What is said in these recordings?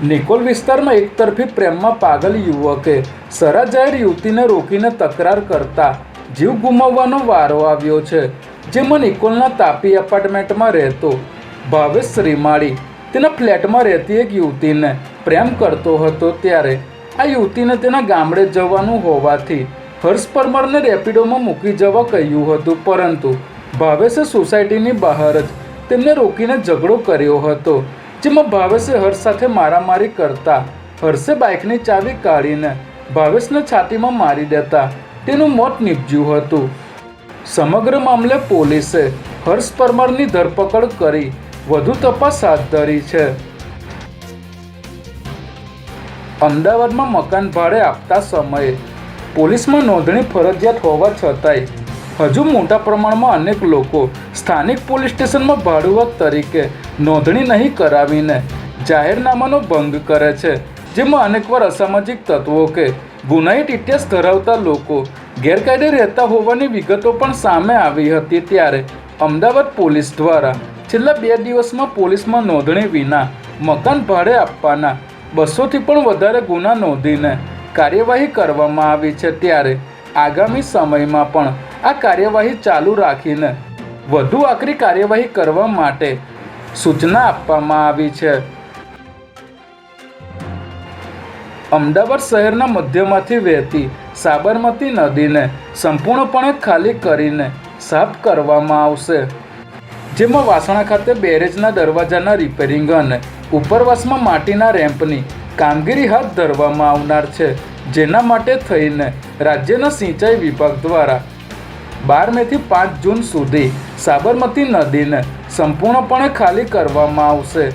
નિકોલ વિસ્તારમાં એકતરફી પ્રેમમાં પાગલ યુવકે સરા જાહેર યુવતીને રોકીને તકરાર કરતા જીવ ગુમાવવાનો વારો આવ્યો છે, જેમાં નિકોલના તાપી એપાર્ટમેન્ટમાં રહેતો ભાવેશ શ્રીમાળી તેના ફ્લેટમાં રહેતી એક યુવતીને પ્રેમ કરતો હતો ત્યારે આ યુવતીને તેના ગામડે જવાનું હોવાથી હર્ષ પરમારને રેપિડોમાં મૂકી જવા કહ્યું હતું, પરંતુ ભાવેશે સોસાયટીની બહાર જ તેમને રોકીને ઝઘડો કર્યો હતો. જેમાં ભાવેશે હર્ષ સાથે મારામારી કરતા. હર્ષે બાઇકની ચાવી કાઢીને ભાવેશને છાતીમાં મારી દેતા. તેનું મોત નીપજ્યું હતું. સમગ્ર મામલે પોલીસે હર્ષ પરમારની ધરપકડ કરી વધુ તપાસ હાથ ધરી છે. અમદાવાદમાં મકાન ભાડે આપતા સમયે પોલીસમાં નોંધણી ફરજિયાત હોવા છતાંય હજુ મોટા પ્રમાણમાં અનેક લોકો સ્થાનિક પોલીસ સ્ટેશનમાં ભાડુઆત તરીકે નોંધણી નહીં કરાવીને જાહેરનામાનો ભંગ કરે છે, જેમાં અનેકવાર અસામાજિક તત્વો કે ગુનાહિત ઇતિહાસ ધરાવતા લોકો ગેરકાયદે રહેતા હોવાની વિગતો પણ સામે આવી હતી ત્યારે અમદાવાદ પોલીસ દ્વારા છેલ્લા બે દિવસમાં પોલીસમાં નોંધણી વિના મકાન ભાડે આપવાના બસોથી પણ વધારે ગુના નોંધીને કાર્યવાહી કરવામાં આવી છે ત્યારે આગામી સમયમાં પણ આ કાર્યવાહી ચાલુ રાખીને વધુ આકરી કાર્યવાહી કરવા માટે સૂચના આપવામાં આવી છે. અમદાવાદ શહેરના મધ્યમાંથી વહેતી સાબરમતી નદીને સંપૂર્ણપણે ખાલી કરીને સાફ કરવામાં આવશે. જેમાં વાસણા ખાતે બેરેજના દરવાજાના રિપેરિંગ અને ઉપરવાસમાં માટીના રેમ્પની કામગીરી હાથ ધરવામાં આવનાર છે. જેના માટે થઈને રાજ્યના સિંચાઈ વિભાગ દ્વારા બાર મેથી પાંચ જૂન સુધી સાબરમતી નદીને સંપૂર્ણપણે ખાલી કરવામાં આવશે.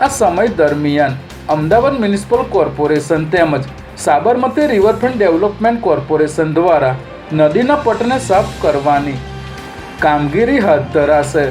આ સમય દરમિયાન અમદાવાદ મ્યુનિસિપલ કોર્પોરેશન તેમજ સાબરમતી રિવરફ્રન્ટ ડેવલપમેન્ટ કોર્પોરેશન દ્વારા નદીના પટને સાફ કરવાની કામગીરી હાથ ધરાશે.